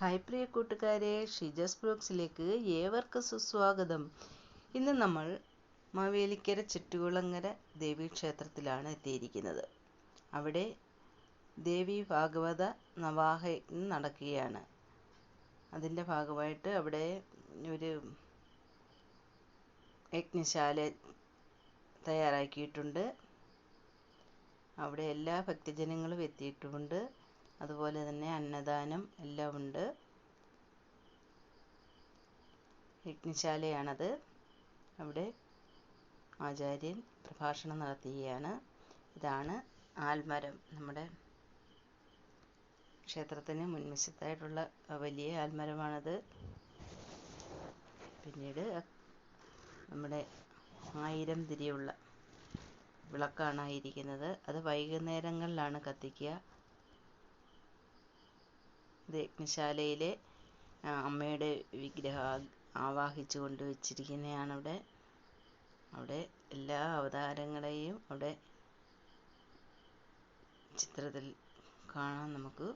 Hi പ്രിയ കൂട്ടുകാരെ ഷിജസ് ബ്ലോഗ്സിലേക്ക് ഏവർക്കും സുസ്വാഗതം. ഇന്ന് നമ്മൾ മാവേലിക്കര ചുറ്റുകുളങ്ങര ദേവീക്ഷേത്രത്തിലാണ് എത്തിയിരിക്കുന്നത്. അവിടെ ദേവി ഭാഗവത നവാഹയജ്ഞം നടക്കുകയാണ്. അതിന്റെ ഭാഗമായിട്ട് അവിടെ ഒരു യജ്ഞശാല തയ്യാറാക്കിയിട്ടുണ്ട്. അവിടെ എല്ലാ ഭക്തജനങ്ങളും എത്തിയിട്ടുമുണ്ട് അതുപോലെ തന്നെ അന്നദാനം എല്ലാം ഉണ്ട്. യജ്ഞശാലയാണത്. അവിടെ ആചാര്യൻ പ്രഭാഷണം നടത്തുകയാണ്. ഇതാണ് ആൽമരം. നമ്മുടെ ക്ഷേത്രത്തിന് മുൻവശത്തായിട്ടുള്ള വലിയ ആൽമരമാണത്. പിന്നീട് നമ്മുടെ ആയിരം തിരിയുള്ള വിളക്കാണ് ഇരിക്കുന്നത് അത് വൈകുന്നേരങ്ങളിലാണ് കത്തിക്കുക. ഇത് യജ്ഞശാലയിലെ അമ്മയുടെ വിഗ്രഹം ആവാഹിച്ചു കൊണ്ട് വെച്ചിരിക്കുന്നതാണ് അവിടെ. അവിടെ എല്ലാ അവതാരങ്ങളെയും അവിടെ ചിത്രത്തിൽ കാണാം നമുക്ക്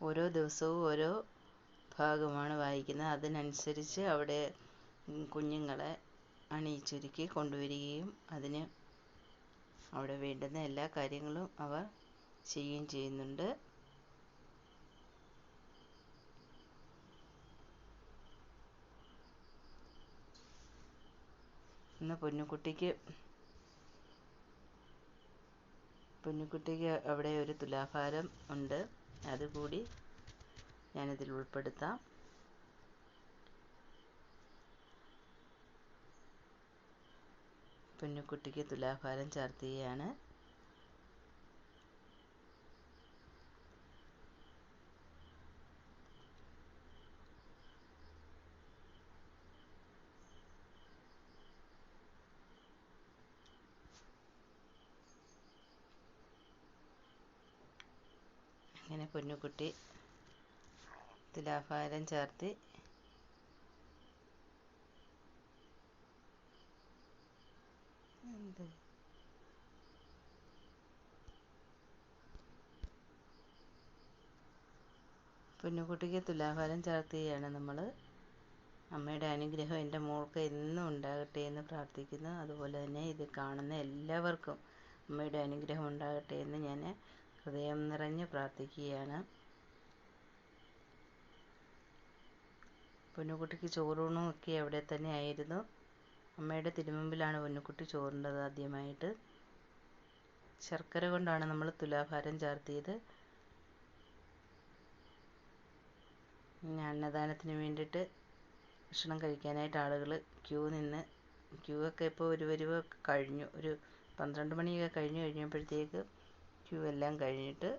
ഓരോ ദിവസവും ഓരോ ഭാഗമാണ് വായിക്കുന്നത്. അതിനനുസരിച്ച് അവിടെ കുഞ്ഞുങ്ങളെ അണിയിച്ചൊരുക്കി കൊണ്ടുവരികയും അതിന് അവിടെ വേണ്ടുന്ന എല്ലാ കാര്യങ്ങളും അവർ ചെയ്യുകയും ചെയ്യുന്നുണ്ട്. ഇന്ന് പൊന്നുകുട്ടിക്ക് പൊന്നുകുട്ടിക്ക് അവിടെ ഒരു തുലാഭാരം ഉണ്ട്. അതുകൂടി ഞാനിതിൽ ഉൾപ്പെടുത്താം. പൊന്നുകുട്ടിക്ക് തുലാഭാരം ചാർത്തുകയാണ് അങ്ങനെ പൊന്നുകുട്ടി തുലാഭാരം ചേർത്ത് എന്ത്? പൊന്നുകുട്ടിക്ക് തുലാഭാരം ചാർത്തുകയാണ് നമ്മൾ അമ്മയുടെ അനുഗ്രഹം എന്റെ മോൾക്ക് എന്നും ഉണ്ടാകട്ടെ എന്ന് പ്രാർത്ഥിക്കുന്നു. അതുപോലെ തന്നെ ഇത് കാണുന്ന എല്ലാവർക്കും അമ്മയുടെ അനുഗ്രഹം ഉണ്ടാകട്ടെ എന്ന് ഞാൻ ഹൃദയം നിറഞ്ഞ് പ്രാർത്ഥിക്കുകയാണ്. പൊന്നുകുട്ടിക്ക് ചോറൂണും ഒക്കെ അവിടെ തന്നെ ആയിരുന്നു. അമ്മയുടെ തിരുമുമ്പിലാണ് പൊന്നുകുട്ടി ചോറുണ്ടത് ആദ്യമായിട്ട്. ശർക്കര കൊണ്ടാണ് നമ്മൾ തുലാഭാരം ചാർത്തിയത്. അന്നദാനത്തിന് വേണ്ടിയിട്ട് ഭക്ഷണം കഴിക്കാനായിട്ട് ആളുകൾ ക്യൂ നിന്ന് ക്യൂ ഒക്കെ ഇപ്പോൾ ഒരു വരുവൊക്കെ കഴിഞ്ഞു. ഒരു പന്ത്രണ്ട് മണിയൊക്കെ കഴിഞ്ഞു കഴിഞ്ഞപ്പോഴത്തേക്ക് ക്യൂ എല്ലാം കഴിഞ്ഞിട്ട്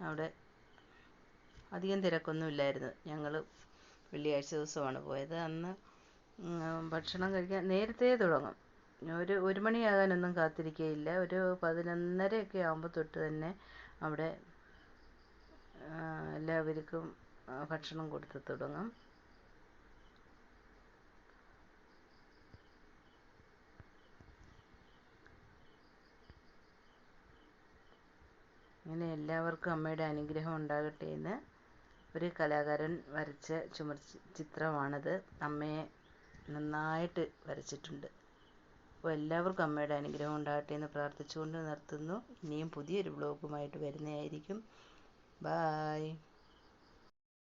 അവിടെ അധികം തിരക്കൊന്നും ഇല്ലായിരുന്നു. ഞങ്ങൾ വെള്ളിയാഴ്ച ദിവസമാണ് പോയത്. അന്ന് ഭക്ഷണം കഴിക്കാൻ നേരത്തെ തുടങ്ങും. ഒരു ഒരു മണിയാകാനൊന്നും കാത്തിരിക്കുകയില്ല ഒരു പതിനൊന്നരയൊക്കെ ആകുമ്പോൾ തൊട്ട് തന്നെ അവിടെ എല്ലാവർക്കും ഭക്ഷണം കൊടുത്ത് തുടങ്ങും. അങ്ങനെ എല്ലാവർക്കും അമ്മയുടെ അനുഗ്രഹം ഉണ്ടാകട്ടെ എന്ന് ഒരു കലാകാരൻ വരച്ച ചുമർ ചിത്രമാണത്. അമ്മയെ നന്നായിട്ട് വരച്ചിട്ടുണ്ട്. അപ്പോൾ എല്ലാവർക്കും അമ്മയുടെ അനുഗ്രഹം ഉണ്ടാകട്ടെ എന്ന് പ്രാർത്ഥിച്ചുകൊണ്ട് നിർത്തുന്നു. ഇനിയും പുതിയൊരു വ്ലോഗുമായിട്ട് വരുന്നതായിരിക്കും. ബായ്